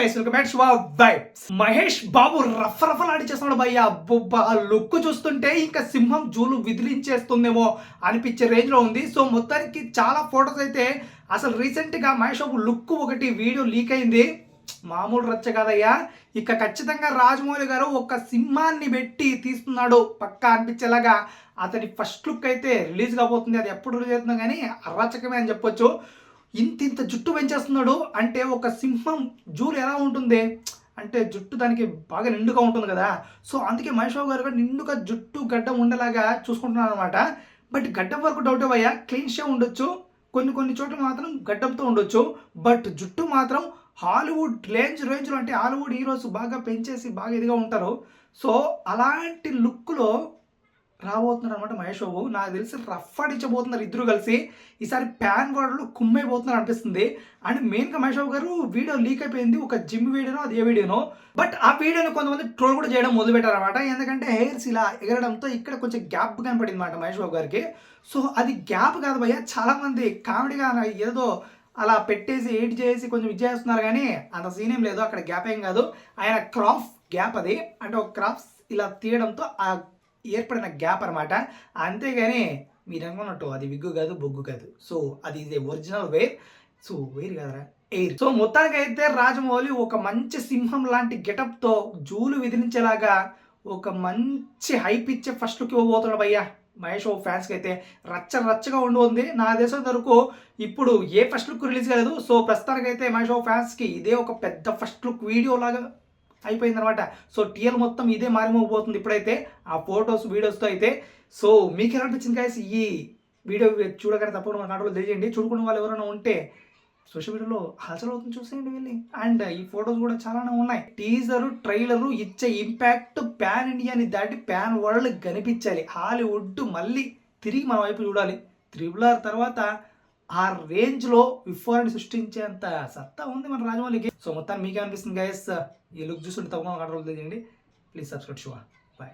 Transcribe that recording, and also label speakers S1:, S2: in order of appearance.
S1: Guys welcome back Shiva vibes. Mahesh Babu రఫరఫలాడి చేస్తున్నాడు భయ్య. బొబ్బ ఆ లుక్ చూస్తుంటే ఇంకా సింహం జూలు విదిలించేస్తుందేమో అనిపించే రేంజ్లో ఉంది. సో మొత్తానికి చాలా ఫొటోస్ అయితే అసలు రీసెంట్గా మహేష్ బాబు లుక్ ఒకటి వీడియో లీక్ అయింది. మామూలు రచ్చ కాదయ్యా. ఇక ఖచ్చితంగా రాజమౌళి గారు ఒక సింహాన్ని పెట్టి తీస్తున్నాడు. పక్కా అనిపించేలాగా అతని ఫస్ట్ లుక్ అయితే రిలీజ్ కాబోతుంది. అది ఎప్పుడు రిలీజ్ అవుతుందో కానీ అరాచకమే అని చెప్పొచ్చు. ఇంత ఇంత జుట్టు పెంచేస్తున్నాడు అంటే ఒక సింహం జూలు ఎలా ఉంటుంది? అంటే జుట్టు దానికి బాగా నిండుగా ఉంటుంది కదా. సో అందుకే మహేష్ బాబు గారు కూడా నిండుగా జుట్టు గడ్డం ఉండేలాగా చూసుకుంటున్నాను అనమాట బట్ గడ్డం వరకు డౌట్ అయ్యా క్లీన్ షేవ్ ఉండొచ్చు. కొన్ని కొన్ని చోట్ల మాత్రం గడ్డంతో ఉండొచ్చు. బట్ జుట్టు మాత్రం హాలీవుడ్ రేంజ్ రేంజ్లో అంటే హాలీవుడ్ హీరోస్ బాగా పెంచేసి బాగా ఇదిగా ఉంటారు. సో అలాంటి లుక్లో రాబోతున్నారు అనమాట మహేష్ బాబు. నాకు తెలిసి రఫ్ ఆడించబోతున్నారు ఇద్దరు కలిసి. ఈసారి ప్యాన్ గోడలు కుమ్మైపోతున్నారు అనిపిస్తుంది. అండ్ మెయిన్గా మహేష్ బాబు గారు వీడియో లీక్ అయిపోయింది. ఒక జిమ్ వీడియోనో అది ఏ వీడియోనో బట్ ఆ వీడియోని కొంతమంది ట్రోల్ కూడా చేయడం మొదలుపెట్టారనమాట ఎందుకంటే హెయిర్స్ ఇలా ఎగరడంతో ఇక్కడ కొంచెం గ్యాప్ కనపడింది అనమాట మహేష్ బాబు గారికి. సో అది గ్యాప్ కాదు భయ్య చాలామంది కామెడీగా ఏదో అలా పెట్టేసి ఎయిట్ చేసి కొంచెం ఇది చేస్తున్నారు కానీ అంత సీన్ ఏం లేదు. అక్కడ గ్యాప్ ఏం కాదు. ఆయన క్రాఫ్ గ్యాప్ అది. అంటే ఒక క్రాఫ్స్ ఇలా తీయడంతో ఆ ఏర్పడిన గ్యాప్ అనమాట అంతేగాని మీరు అనుకున్నట్టు అది విగ్గు కాదు బొగ్గు కాదు. సో అది ఇది ఒరిజినల్ వేర్ సో వేరు కదరా ఎయిర్ సో మొత్తానికి అయితే రాజమౌళి ఒక మంచి సింహం లాంటి గెటప్తో జూలు విధించేలాగా ఒక మంచి హైప్ ఇచ్చే ఫస్ట్ లుక్ ఇవ్వబోతున్నాడు భయ్యా. మహేష్ ఓ ఫ్యాన్స్కి అయితే రచ్చ రచ్చగా ఉండి నా దేశం వరకు ఇప్పుడు ఏ ఫస్ట్ లుక్ రిలీజ్ కాలేదు. సో ప్రస్తుతానికి అయితే మహేష్ ఓ ఫ్యాన్స్కి ఇదే ఒక పెద్ద ఫస్ట్ లుక్ వీడియో లాగా అయిపోయింది అనమాట సో టీఎల్ మొత్తం ఇదే మారిమోగిపోతుంది ఇప్పుడైతే ఆ ఫొటోస్ వీడియోస్తో అయితే. సో మీకు ఎలా అనిపించింది కాయస్ ఈ వీడియో చూడగానే తప్పకుండా మన నాటలో తెలియజేయండి. చూడుకున్న వాళ్ళు ఎవరైనా ఉంటే సోషల్ మీడియాలో హల్చల్ అవుతుంది చూసేయండి వెళ్ళి అండ్ ఈ ఫొటోస్ కూడా చాలానే ఉన్నాయి. టీజరు ట్రైలరు ఇచ్చే ఇంపాక్ట్ ప్యాన్ ఇండియాని దాటి ప్యాన్ వరల్డ్ కనిపించాలి. హాలీవుడ్ మళ్ళీ తిరిగి మన వైపు చూడాలి. త్రిబుల్ ఆర్ తర్వాత ఆ రేంజ్లో విఫోరాన్ని సృష్టించేంత సత్తా ఉంది మన రాజమౌళికి. సో మొత్తాన్ని మీకేమనిపిస్తుంది గైస్ ఈ లుక్ చూస్తుంటే తప్పకుండా కంట్రోల్ తెలియండి ప్లీజ్ సబ్స్క్రైబ్ షువా బాయ్